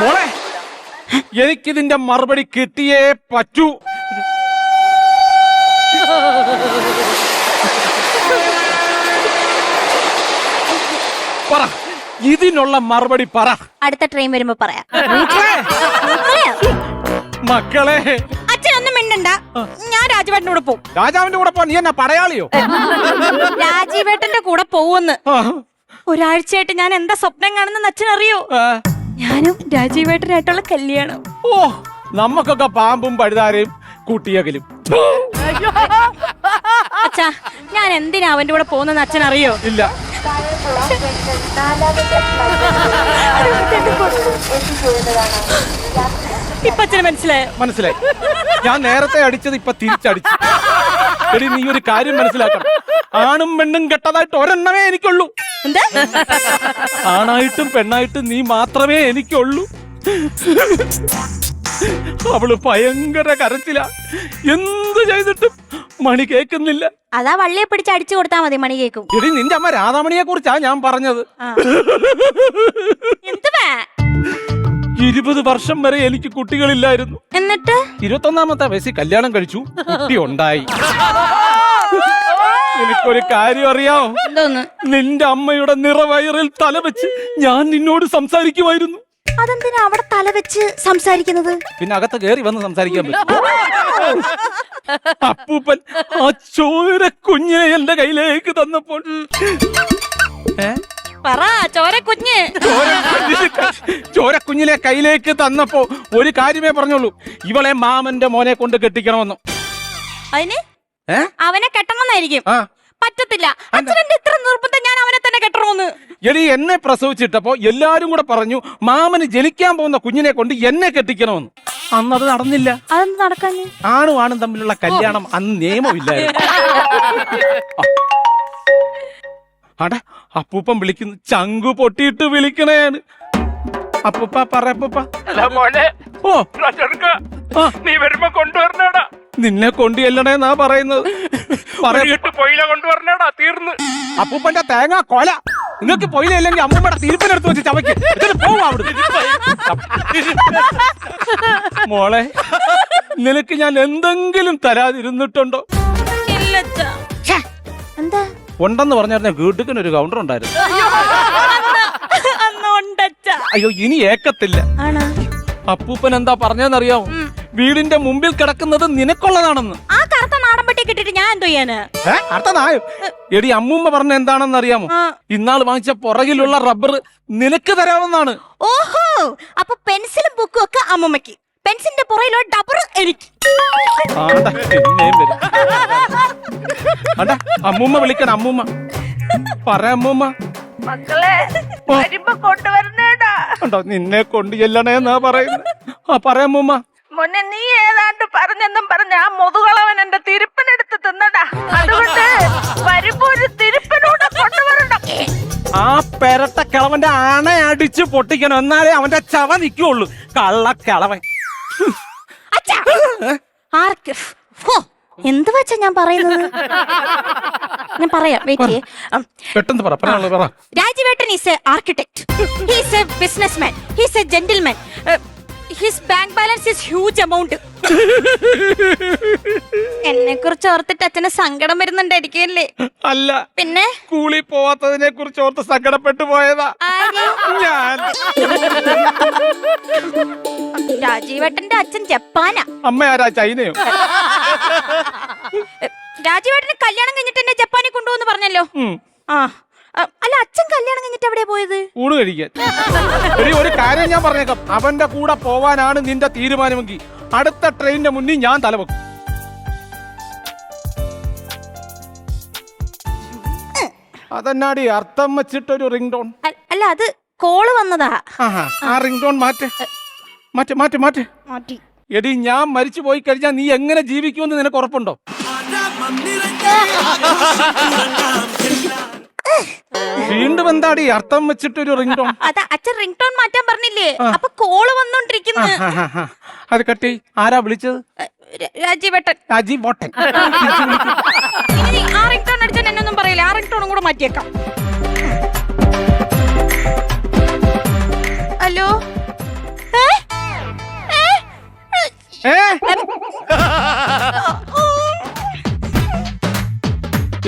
മോളെ എനിക്കിതിന്റെ മറുപടി കിട്ടിയേ പറ്റൂ. പറ ഇതിനുള്ള മറുപടി പറ. അടുത്ത ട്രെയിൻ വരുമ്പോ പറയാം. മക്കളെ അച്ഛനൊന്നും മിണ്ടണ്ട. ഞാൻ രാജവേട്ടനോട് കൂടെ പോവും. രാജാവിന്റെ കൂടെ പോ നീ എന്നാ പടയാളിയോ? രാജീവേട്ടന്റെ കൂടെ പോവെന്ന് ഒരാഴ്ചയായിട്ട് ഞാൻ എന്താ സ്വപ്നം കാണുന്ന അച്ഛൻ അറിയോ. ഞാനും രാജീവേട്ടനായിട്ടുള്ള കല്യാണം. ഓ നമ്മക്കൊക്കെ പാമ്പും പഴുതാരയും കൂട്ടിയകലും. അച്ഛാ ഞാൻ എന്തിനാ അവന്റെ കൂടെ പോകുന്നെന്ന് അച്ഛൻ അറിയോ ഇല്ല. ഇപ്പൊ അച്ഛന് മനസ്സിലായോ? മനസ്സിലായി. ഞാൻ നേരത്തെ അടിച്ചത് ഇപ്പൊ തിരിച്ചടിച്ചു. എടി നീ ഒരു കാര്യം മനസ്സിലാക്കണം. ആണും പെണ്ണും കെട്ടതായിട്ട് ഒരെണ്ണമേ എനിക്കുള്ളൂ. എന്താ? ആണായിട്ടും പെണ്ണായിട്ടും നീ മാത്രമേ എനിക്കുള്ളൂ. അവൾ ഭയങ്കര കരച്ചില. എന്ത് ചെയ്തിട്ടും മണി കേക്കുന്നില്ല അതാ വള്ളിയെ പിടിച്ച് അടിച്ചു കൊടുത്താ മതി മണി കേക്കും എടി നിന്റെ അമ്മ രാധാമണിയെ കുറിച്ചാ ഞാൻ പറഞ്ഞത്. എന്തുവാ? ഇരുപത് വർഷം വരെ എനിക്ക് കുട്ടികളില്ലായിരുന്നു. എന്നിട്ട്? ഇരുപത്തൊന്നാമത്തെ വയസ്സിൽ കല്യാണം കഴിച്ചു. കുട്ടി ഉണ്ടായി. എനിക്കൊരു കാര്യം അറിയാമോ എന്തോന്ന്? നിന്റെ അമ്മയുടെ നിറവയറിൽ തല വെച്ച് ഞാൻ നിന്നോട് സംസാരിക്കുമായിരുന്നു. അതെന്തിനാ അവിടെ തല വെച്ച് സംസാരിക്കുന്നത്? പിന്നെ അകത്ത് കേറി വന്ന് സംസാരിക്കാൻ പറ്റും. അപ്പൂപ്പൻ ആ ചോര കുഞ്ഞിനെ എന്റെ കയ്യിലേക്ക് തന്നപ്പോൾ. ഏ? പറ ചോര കുഞ്ഞ്. ചോരക്കുഞ്ഞിനെ കുഞ്ഞിനെ കയ്യിലേക്ക് തന്നപ്പോ ഒരു കാര്യമേ പറഞ്ഞുള്ളൂ. ഇവളെ മാമന്റെ മോനെ കൊണ്ട് കെട്ടിക്കണമെന്ന്. അതിന്? അവനെ കെട്ടണമെന്നായിരിക്കും. പറ്റത്തില്ല. അച്ഛനെന്റെ ഇത്ര നിർബന്ധം? ഞാൻ അവനെ തന്നെ കെട്ടണമെന്ന്. എടി എന്നെ പ്രസവിച്ചിട്ടപ്പോ എല്ലാരും കൂടെ പറഞ്ഞു മാമന് ജനിക്കാൻ പോകുന്ന കുഞ്ഞിനെ കൊണ്ട് എന്നെ കെട്ടിക്കണമെന്ന്. അന്ന് അത് നടന്നില്ല നടക്കാൻ ആണും ആണും തമ്മിലുള്ള കല്യാണം അന്ന് നിയമമില്ലായിരുന്നു. അട അപ്പൂപ്പൻ വിളിക്കുന്നു ചങ്കു പൊട്ടിയിട്ട് വിളിക്കണേന്ന്. അപ്പൂപ്പ പറ അപ്പൂപ്പ. അല്ല മോനെ ഓ. നീ വരുമ്പോ കൊണ്ടുവരണേടാ. നിന്നെ കൊണ്ടുചെല്ലണേന്നാ പറയുന്നത്? പറ ഇട്ട് പൊയില കൊണ്ടുവരണേടാ തീർന്ന്. അപ്പൂപ്പന്റെ തേങ്ങ കൊല. നിങ്ങൾക്ക് പോയില്ലെങ്കിൽ അമ്മൂമ്മയുടെ തീർപ്പിനെടുത്ത് വെച്ച് ചവയ്ക്ക്. എന്നിട്ട് പോവാ അവിടുന്ന്. മോളെ നിനക്ക് ഞാൻ എന്തെങ്കിലും തരാതിരുന്നിട്ടുണ്ടോ? ഇല്ല എന്താ? ഉണ്ടെന്ന് പറഞ്ഞാൽ വീട്ടുക്കിന് ഒരു കൗണ്ടർ ഉണ്ടായിരുന്നു. അയ്യോ ഇനി ഏക്കത്തില്ല. അപ്പൂപ്പൻ എന്താ പറഞ്ഞതെന്നറിയാമോ വീടിന്റെ മുമ്പിൽ കിടക്കുന്നത് നിനക്കുള്ളതാണെന്ന്. ആ കറുത്ത നാടൻ പട്ടിയെ കിട്ടിട്ട് ഞാൻ എന്തോ ചെയ്യാന്? അർത്ഥനായോ എടി അമ്മൂമ്മ പറഞ്ഞ എന്താണെന്ന് അറിയാമോ? ഇന്നാൾ വാങ്ങിച്ച പുറകിലുള്ള റബ്ബർ നിനക്ക് തരാമെന്നാണ് ഓഹോ! അപ്പൊ പെൻസിലും ബുക്കും ഒക്കെ അമ്മൂമ്മക്ക് പെൻസിലിന്റെ പുറയിലോ ഡബർ എനിക്ക്. അമ്മൂമ്മ വിളിക്കണ അമ്മൂമ്മ. പറ അമ്മൂമ്മ. മക്കളെ കൊണ്ടുവരുന്നേടാ വരുമ്പോ കൊണ്ടുവരണേടാ ഉണ്ടോ നിന്നെ കൊണ്ട് ചെല്ലണേന്നാ പറയുന്നത് ആ പറ വരുമ്പോ ഒരു തിരുപ്പനൂടെ കൊണ്ടുവരണം. ആ പെരട്ട കിളവന്റെ അണ അടിച്ച് പൊട്ടിക്കണം. എന്നാലേ അവന്റെ ചവ നിക്കുള്ളൂ. കള്ള കിളവൻ. അച്ഛാ. ആർക്ക്? ഹോ, എന്ത് വെച്ചാ ഞാൻ പറയുന്നത്? ഞാൻ പറയാം വെയിറ്റ് ചെയ്യേ. ഉം. പെട്ടെന്ന് പറ പറയാനുള്ളത് പറ. രാജീവേട്ടൻ is a architect he's a business man he's a gentleman his bank balance is huge amount എന്നെ കുറിച്ച് ഓർത്തിട്ട് അച്ഛന് സങ്കടം വരുന്നുണ്ടായിരിക്കുമല്ലേ അല്ല പിന്നെ? സ്കൂളിൽ പോവാത്തതിനെ കുറിച്ച് ഓർത്ത് സങ്കടപ്പെട്ടു പോയതാ. ആര്? ഞാൻ. രാജീവേട്ടന്റെ അച്ഛൻ ജപ്പാനാ. അമ്മ ആരാ? ചൈനയോ? രാജീവേട്ടന് കല്യാണം കഴിഞ്ഞിട്ട് എന്നെ ജപ്പാനിൽ കൊണ്ടുപോകുന്നു പറഞ്ഞല്ലോ? ഉം. ആ, അല്ല അച്ഛൻ കല്യാണം കഴിഞ്ഞിട്ട് എവിടെ പോയത്? ഊണ് കഴിക്കാൻ. എടി, ഒരു കാര്യം ഞാൻ പറഞ്ഞേക്കാം. അവന്റെ കൂടെ പോവാനാണ് നിന്റെ തീരുമാനമെങ്കിൽ അടുത്ത ട്രെയിനിന്റെ മുന്നിൽ ഞാൻ തലവെക്കും. അതെന്നാടി അർത്ഥം വെച്ചിട്ടൊരു റിംഗ് ടോൺ അ- അല്ല അത് കോൾ വന്നതാ. ആഹാ ആ റിംഗ് ടോൺ മാറ്റ് മാറ്റ് മാറ്റ് മാറ്റ്. മാറ്റി. എടി ഞാൻ മരിച്ചു പോയി കഴിഞ്ഞാൽ നീ എങ്ങനെ ജീവിക്കുമെന്ന് നിനക്ക് ഉറപ്പുണ്ടോ? വീണ്ടും എന്താടി? അർത്ഥം വെച്ചിട്ടൊരു റിംഗ് ടോൺ അതാ അച്ഛൻ റിംഗ് ടോൺ മാറ്റാൻ പറഞ്ഞില്ലേ? അപ്പൊ കോൾ വന്നോണ്ടിരിക്കുന്നു. അത് കട്ടി ആരാ വിളിച്ചത്? രാജീവേട്ടൻ. രാജീവ് ബോട്ടൻ ഇനി ആ റിംഗ് ടോൺ അടിച്ചാൽ എന്നൊന്നും പറയില്ല. ആ റിംഗ് ടോണും കൂടെ മാറ്റിയേക്കാം. ഹലോ?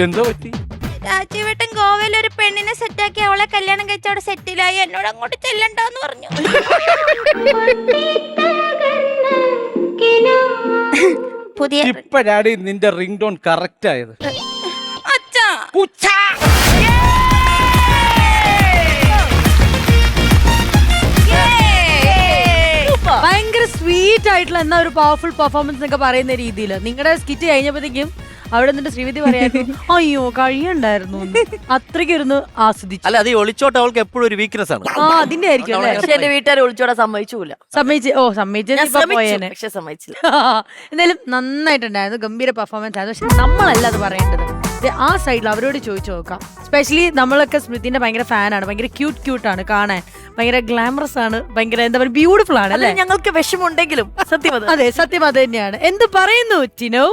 എന്തോ പറ്റി? രാജീവേട്ടൻ ഗോവയിൽ ഒരു പെണ്ണിനെ സെറ്റാക്കി അവളെ കല്യാണം കഴിച്ച അവിടെ സെറ്റിലായി എന്നോട് അങ്ങോട്ട് ചെല്ലണ്ടെന്ന് പറഞ്ഞു. പുതിയ നിന്റെ റിംഗ് ടോൺ കറക്റ്റ് ആയത്. അച്ഛാ. ഭയങ്കര സ്വീറ്റ് ആയിട്ടുള്ള എന്നാ ഒരു പവർഫുൾ പെർഫോമൻസ് എന്നൊക്കെ പറയുന്ന രീതിയിൽ നിങ്ങളുടെ സ്കിറ്റ് കഴിഞ്ഞപ്പോഴത്തേക്കും അവിടെ നിന്നിട്ട് ശ്രീവിധി പറയായിരുന്നു അയ്യോ കഴിയണ്ടായിരുന്നു അത്രയ്ക്കിരുന്ന് ആസ്വദിച്ചു. അല്ല അത് ഈ ഒളിച്ചോട്ട് അവൾക്ക് എപ്പോഴും ഒരു വീക്ക്നെസ് ആണ്. ആ അതിന്റെ ആയിരിക്കും അല്ലേ? പക്ഷെ എന്റെ വീട്ടുകാർ ഒളിച്ചോടാൻ സമ്മതിച്ചൂല. സമ്മതിച്ച് ഓ സമ്മതിച്ച് ഞാൻ പക്ഷെ സമ്മതിച്ചില്ല. എന്തായാലും നന്നായിട്ടുണ്ടായിരുന്നു ഗംഭീര പെർഫോമൻസ് ആയിരുന്നു. പക്ഷെ നമ്മളല്ല അത് പറയേണ്ടത്. ദേ ആ സൈഡിൽ അവരോട് ചോദിച്ചു നോക്കാം. സ്പെഷ്യലി നമ്മളൊക്കെ സ്മൃതിന്റെ ഭയങ്കര ഫാനാണ് ഭയങ്കര ക്യൂട്ട് ക്യൂട്ട് ആണ് കാണാൻ. ഭയങ്കര ഗ്ലാമറസ് ആണ് ഭയങ്കര എന്താ പറയുക ബ്യൂട്ടിഫുൾ ആണ് അല്ലെ? ഞങ്ങൾക്ക് വിഷമുണ്ടെങ്കിലും സത്യം അത്. അതെ സത്യം അത് തന്നെയാണ്. എന്ത് പറയുന്നു ടിനോ?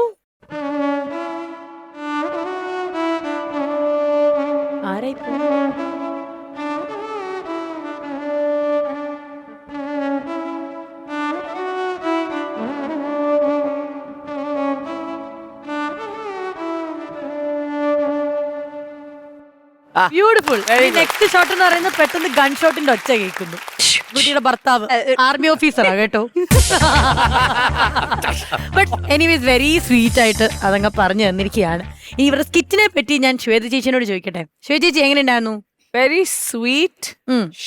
ബ്യൂട്ടിഫുൾ നെക്സ്റ്റ് ഷോട്ട് എന്ന് പറയുന്നത് പെട്ടെന്ന് ഗൺ ഷോട്ടിന്റെ ഒച്ച കേൾക്കുന്നു. കുട്ടിയുടെ ഭർത്താവ് ആർമി ഓഫീസറാ കേട്ടോ. ബട്ട് എനിവേസ് വെരി സ്വീറ്റ് ആയിട്ട് അതങ്ങ് പറഞ്ഞു തന്നിരിക്കുകയാണ്. ഇനി ഇവരുടെ സ്കിറ്റിനെ പറ്റി ഞാൻ ശ്വേത ചേച്ചിനോട് ചോദിക്കട്ടെ. ശ്വേത ചേച്ചി എങ്ങനെയുണ്ടായിരുന്നു? Very sweet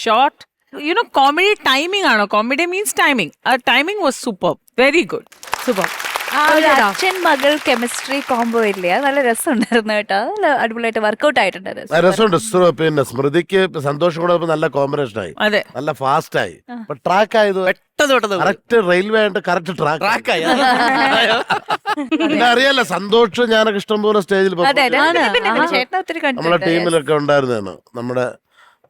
short you know comedy timing ആണോ? Comedy means timing means timing was super very good super ആ അച്ഛൻ മകൾ കെമിസ്ട്രി കോംബോ ഇല്ലേ? അത് നല്ല രസമുണ്ടായിരുന്നു കേട്ടോ. നല്ല അടിപൊളിയായിട്ട് വർക്ക്ഔട്ട് ആയിട്ടുണ്ട്. രസമുണ്ട്. പിന്നെ സ്മൃതിക്ക് സന്തോഷം കൂടെ നല്ല കോമ്പിനേഷൻ ആയി. നല്ല ഫാസ്റ്റ് ആയി. ട്രാക്ക് ആയത് പെട്ടെന്ന് പെട്ടെന്ന് കറക്റ്റ് റെയിൽവേ ആയിട്ട് കറക്റ്റ് ട്രാക്ക് ആയി. പിന്നെ അറിയാലോ സന്തോഷം ഞാനൊക്കെ ഇഷ്ടംപോലെ സ്റ്റേജിൽ ആഹാ. ചേട്ടൻ ഒത്തിരി നമ്മളെ ടീമിലൊക്കെ ഉണ്ടായിരുന്നു നമ്മുടെ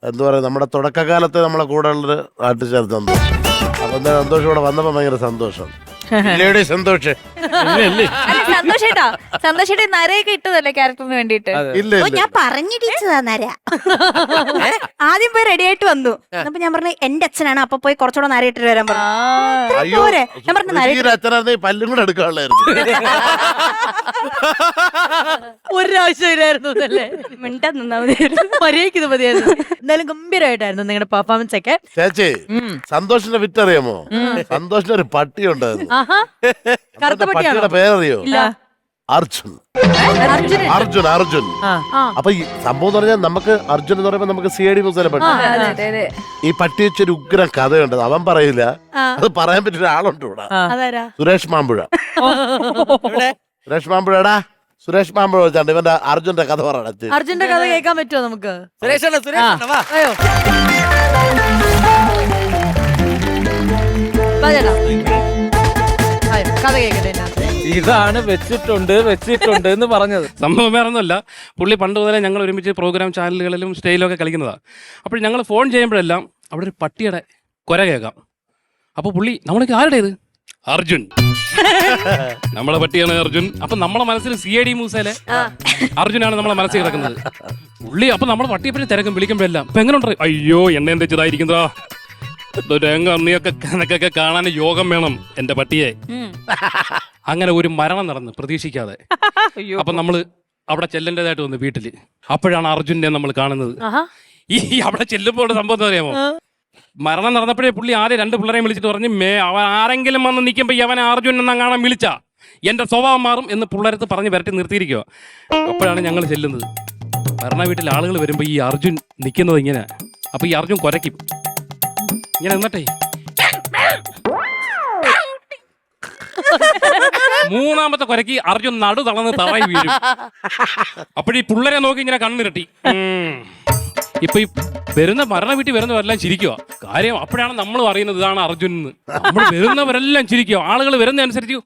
എന്താ പറയാ നമ്മുടെ തുടക്കകാലത്തെ നമ്മളെ കൂടെ ഉള്ളൊരു ആർട്ടിസ്റ്റ് സന്തോഷം അപ്പൊ എന്താ സന്തോഷം ഇവിടെ വന്നപ്പോ ഭയങ്കര സന്തോഷം. ഇല്ലേടി സന്തോഷ്. സന്തോഷേട്ടാ. സന്തോഷേട്ടാ നരയൊക്കെ ഇട്ടതല്ലേ ക്യാരക്ടറിന് വേണ്ടിട്ട് ഇല്ല ഓ ഇല്ല ഞാൻ പറഞ്ഞിടിച്ചതാ നര. ആദ്യം പോയി റെഡി ആയിട്ട് വന്നു. അപ്പൊ ഞാൻ പറഞ്ഞു എന്റെ അച്ഛനാണ്. അപ്പൊ പോയി കുറച്ചുകൂടെ നരയിട്ടിട്ട് വരാൻ പറഞ്ഞു. അയ്യോ പോരെ. ഞാൻ പറഞ്ഞു നരയിട്ട് സ്മൃതിയുടെ അച്ഛനായിരുന്നെ ഈ പല്ലും കൂടെ എടുക്കാനുള്ളായിരുന്നു ഒരാവശ്യമില്ലായിരുന്നു അല്ലേ മിണ്ടാ നിന്നാ മതി. മര്യാദയ്ക്ക് ഇത് മതിയായിരുന്നു. എന്തായാലും ഗംഭീരമായിട്ടായിരുന്നു നിങ്ങളുടെ പെർഫോമൻസ് ഒക്കെ. ചേച്ചി സന്തോഷിന്റെ വിറ്ററിയാമോ? സന്തോഷിന്റെ ഒരു പട്ടി ഉണ്ടായിരുന്നു കറുത്ത പട്ടിയാണോ? പട്ടിയുടെ പേരറിയോ? ഇല്ല. അർജുൻ. അർജുനൻ. അർജുൻ അർജുൻ. ആ. അപ്പൊ ഈ സംഭവം എന്ന് പറഞ്ഞാൽ നമുക്ക് അർജുൻ എന്ന് പറയുമ്പോ നമുക്ക് സി ഐ ഡി പട്ടി അതെ ഈ പട്ടി വെച്ചൊരു ഉഗ്ര കഥയുണ്ട്. അവൻ പറയില്ല. അത് പറയാൻ പറ്റിയ ഒരാളുണ്ട് ഇവിടെ. അതാരാ? സുരേഷ് മാമ്പുഴ. സുരേഷ് മാമ്പുഴടാ. സുരേഷ് മാമ്പുഴ വെച്ചാണ്ട് ഇവന്റെ അർജുന്റെ കഥ പറയണത് അർജുന്റെ കഥ കേൾക്കാൻ പറ്റുമോ നമുക്ക്? സുരേഷ് സുരേഷ് വാ. അയ്യോ. വാ ചേട്ടാ. കഥ കേൾക്കട്ടെ. ഇതാണ് വെച്ചിട്ടുണ്ട് വെച്ചിട്ടുണ്ട് എന്ന് പറഞ്ഞത്. സംഭവം വേറെ ഒന്നുമല്ല പുള്ളി പണ്ട് മുതലേ ഞങ്ങൾ ഒരുമിച്ച് പ്രോഗ്രാം ചാനലുകളിലും സ്റ്റേജിലും ഒക്കെ കളിക്കുന്നതാണ് അപ്പോൾ ഞങ്ങൾ ഫോൺ ചെയ്യുമ്പോഴെല്ലാം അവിടെ ഒരു പട്ടിയുടെ കുര കേൾക്കാം. അപ്പോൾ പുള്ളി നമ്മളൊക്കെ ആരുടെ ഇത്? അർജുൻ. നമ്മളെ പട്ടിയാണ് അർജുൻ. അപ്പൊ നമ്മളെ മനസ്സിൽ സി ഐ ഡി മൂസയിലെ അർജുനാണ് നമ്മളെ മനസ്സിൽ കിടക്കുന്നത്. പുള്ളി അപ്പൊ നമ്മളെ പട്ടിയെ പറ്റി തിരക്കും വിളിക്കുമ്പോഴെല്ലാം അപ്പൊ എങ്ങനെ ഉണ്ട് അയ്യോ എണ്ണ തെച്ചതായിരിക്കുന്നതാ കാണാൻ യോഗം വേണം എന്റെ പട്ടിയെ. അങ്ങനെ ഒരു മരണം നടന്ന് പ്രതീക്ഷിക്കാതെ. അപ്പൊ നമ്മൾ അവിടെ ചെല്ലേണ്ടതായിട്ട് വന്നു വീട്ടിൽ. അപ്പോഴാണ് അർജുനെ നമ്മൾ കാണുന്നത്. ഈ അവിടെ ചെല്ലുമ്പോൾ സംഭവം എന്താ അറിയാമോ? മരണം നടന്നപ്പോഴേ പുള്ളി ആദ്യം രണ്ട് പിള്ളേരെയും വിളിച്ചിട്ട് പറഞ്ഞു മേ അവൻ ആരെങ്കിലും വന്ന് നിൽക്കുമ്പോ അവനെ അർജുൻ എന്നാ കാണാൻ വിളിച്ച. എന്റെ സ്വഭാവം മാറും എന്ന് പിള്ളേരത്ത് പറഞ്ഞ് വരട്ടി നിർത്തിയിരിക്കുക അപ്പോഴാണ് ഞങ്ങൾ ചെല്ലുന്നത്. മരണ വീട്ടിൽ ആളുകൾ വരുമ്പോ ഈ അർജുൻ നിൽക്കുന്നത് ഇങ്ങനെ. അപ്പൊ ഈ അർജുൻ കുരയ്ക്കും. ഇങ്ങനെ നിന്നട്ടെ. മൂന്നാമത്തെ കൊരക്ക് അർജുൻ നടു തളർന്ന് തറയി വീഴും. അപ്പോഴീ പിള്ളേരെ നോക്കി ഇങ്ങനെ കണ്ണിരട്ടി. ഇപ്പൊ ഈ വരുന്ന മരണ വീട്ടിൽ വരുന്നവരെല്ലാം ചിരിക്കുക കാര്യം അപ്പോഴാണ് നമ്മൾ അറിയുന്നത് ഇതാണ് അർജുൻ നമ്മൾ വരുന്നവരെല്ലാം ചിരിക്കുക ആളുകൾ വരുന്ന അനുസരിച്ച്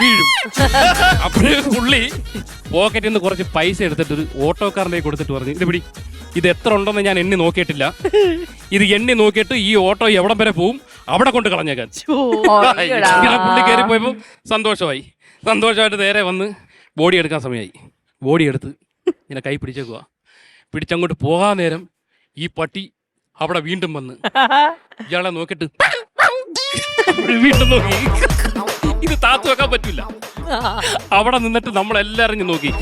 വീഴും. അപ്പോഴേ പുള്ളി പോക്കറ്റിൽ നിന്ന് കുറച്ച് പൈസ എടുത്തിട്ട് ഒരു ഓട്ടോക്കാരന്റെ കൊടുത്തിട്ട് പറഞ്ഞു ഇത് പിടി ഇത് എത്ര ഉണ്ടെന്ന് ഞാൻ എണ്ണി നോക്കിയിട്ടില്ല. ഇത് എണ്ണി നോക്കിയിട്ട് ഈ ഓട്ടോ എവിടം വരെ പോവും? അവിടെ കൊണ്ട് കളഞ്ഞേക്കാൻ. ഇങ്ങനെ പുള്ളി കയറി പോയപ്പോൾ സന്തോഷമായി. സന്തോഷമായിട്ട് നേരെ വന്ന് ബോഡി എടുക്കാൻ സമയമായി. ബോഡി എടുത്ത് ഇങ്ങനെ കൈ പിടിച്ചേക്കുക പിടിച്ചങ്ങോട്ട് പോകാൻ നേരം ഈ പട്ടി അവിടെ വീണ്ടും വന്ന് ഇയാളെ നോക്കിയിട്ട് വീണ്ടും നോക്കി. താത്തു വെക്കാൻ പറ്റില്ല. അവിടെ നിന്നിട്ട് നമ്മൾ എല്ലാരും നോക്കി.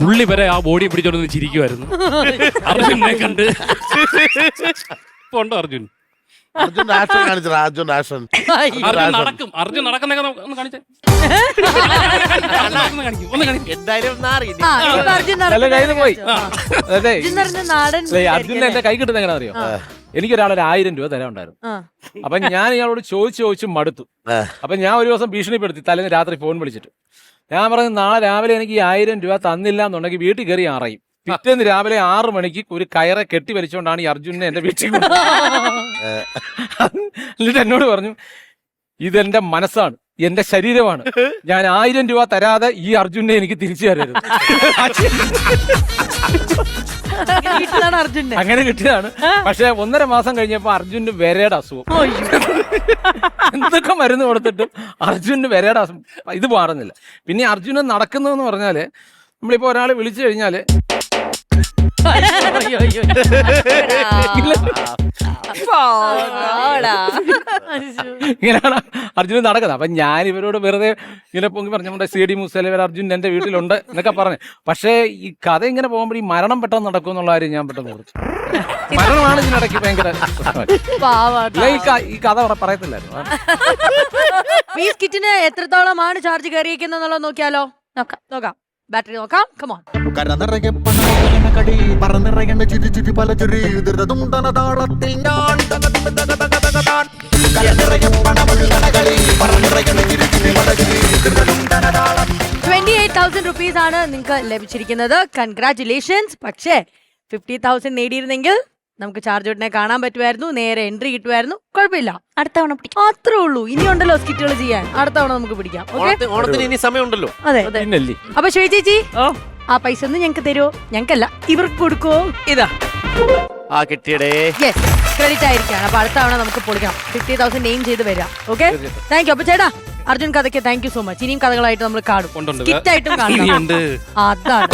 പുള്ളി വരെ ആ ബോഡി പിടിച്ചോണ്ട് ചിരിക്കുമായിരുന്നു അർജുനെ കണ്ട്. പോണ്ടോ Arjun? Arjun action Arjun action. Arjun നടക്കും. അർജുൻ നടക്കുന്നൊക്കെ ഒന്ന് കാണിച്ചേ. എന്തായാലും അർജുൻ അർജുൻ എന്റെ കൈ കിട്ടുന്ന എങ്ങനെ അറിയോ എനിക്കൊരാൾ ഒരു ആയിരം രൂപ തരാൻ ഉണ്ടായിരുന്നു ആ. അപ്പൊ ഞാൻ ഇയാളോട് ചോദിച്ചു ചോദിച്ചു മടുത്തു. അപ്പൊ ഞാൻ ഒരു ദിവസം ഭീഷണിപ്പെടുത്തി തലേന്ന് രാത്രി ഫോൺ വിളിച്ചിട്ട് ഞാൻ പറഞ്ഞു നാളെ രാവിലെ എനിക്ക് ഈ ആയിരം രൂപ തന്നില്ല എന്നുണ്ടെങ്കിൽ വീട്ടിൽ കയറി അറിയും പിറ്റേന്ന് രാവിലെ ആറു മണിക്ക് ഒരു കയറെ കെട്ടി വലിച്ചുകൊണ്ടാണ് ഈ അർജുനെ എന്റെ വീട്ടിൽ. എന്നിട്ട് എന്നോട് പറഞ്ഞു ഇതെന്റെ മനസ്സാണ് എന്റെ ശരീരമാണ്. ഞാൻ ആയിരം രൂപ തരാതെ ഈ അർജുനെ എനിക്ക് തിരിച്ചു തരരുത്. അർജുൻ അങ്ങനെ കിട്ടിയതാണ്. പക്ഷെ ഒന്നര മാസം കഴിഞ്ഞപ്പോ അർജുന് വരയുടെ അസുഖം. എന്തൊക്കെ മരുന്ന് കൊടുത്തിട്ടും അർജുന് വരയുടെ അസുഖം. ഇത് മാറുന്നില്ല. പിന്നെ അർജുനൻ നടക്കുന്നതെന്ന് പറഞ്ഞാൽ നമ്മളിപ്പോ ഒരാളെ വിളിച്ചു കഴിഞ്ഞാൽ ഇങ്ങനെയാണ്? അർജുനൻ നടക്കുന്നത്. അപ്പൊ ഞാൻ ഇവരോട് വെറുതെ ഇങ്ങനെ പൊങ്ങി പറഞ്ഞു നമ്മുടെ സി ഡി മുസേല ഇവർ അർജുൻ എന്റെ വീട്ടിലുണ്ട് എന്നൊക്കെ പറഞ്ഞു. പക്ഷേ ഈ കഥ ഇങ്ങനെ പോകുമ്പോൾ ഈ മരണം പെട്ടെന്ന് നടക്കും എന്നുള്ള കാര്യം ഞാൻ പെട്ടെന്ന് ഓർത്തു. മരണമാണ് ഇതിനിടയ്ക്ക് ഭയങ്കര ഈ ഈ കഥ അവിടെ പറയത്തില്ലായിരുന്നു. പീസ് കിറ്റിന് എത്രത്തോളമാണ് ചാർജ് കയറിയിരിക്കുന്നത് നോക്കിയാലോ? നോക്കാം നോക്കാം. ബാറ്ററി നോക്കാം. കമോൺ കരനിറയെ പണകടി പറന്നിറയേണ്ട ചുരി ചുരി പല ചുരി. ദുരിതമുണ്ടന താളത്തിൽ ഞാൻ തകതകതകതകതാൻ. കരനിറയെ പണമുള്ളനകളി പറന്നിറയേണ്ട ചുരി ചുരി പല ചുരി. ദുരിതമുണ്ടന താളം. ട്വന്റി എയ്റ്റ് തൗസൻഡ് റുപ്പീസ് ആണ് നിങ്ങൾക്ക് ലഭിച്ചിരിക്കുന്നത്. കൺഗ്രാറ്റുലേഷൻസ് പക്ഷേ ഫിഫ്റ്റി തൗസൻഡ് നേടിയിരുന്നെങ്കിൽ നമുക്ക് ചാർജ് ഉടനെ കാണാൻ പറ്റുമായിരുന്നു. നേരെ എൻട്രി കിട്ടുമായിരുന്നു. കുഴപ്പമില്ല. അടുത്ത തവണ പിടിക്കാം. അത്രേ ഉള്ളൂ. ഇനി ഉണ്ടല്ലോ സ്കിറ്റുകൾ ചെയ്യാൻ. അടുത്ത തവണ നമുക്ക് പിടിക്കാം. ഓക്കെ ഓണത്തിന് ഇനി സമയമുണ്ടല്ലോ. അതെ. പിന്നല്ലേ അപ്പൊ ശ്വേത ചേച്ചി ഓ. ആ പൈസ ഒന്ന് ഞങ്ങൾക്ക് തരുമോ ഞങ്ങൾക്കല്ല ഇവർക്ക് കൊടുക്കുവോ ഇതാ. ആ കിട്ടിയടേ. Yes credit ആയിരിക്കാണ്. അപ്പൊ അടുത്ത തവണ നമുക്ക് പൊളിക്കണം ഫിഫ്റ്റി തൗസൻഡ് നെയിം ചെയ്ത് വരാം. ഓക്കെ താങ്ക് യു അപ്പൊ ചേട്ടാ അർജുൻ കഥയ്ക്ക് താങ്ക് യു സോ മച്ച് ഇനിയും കഥകളായിട്ട് നമ്മൾ കാണും. കിറ്റായിട്ടും കാണും അതാണ്.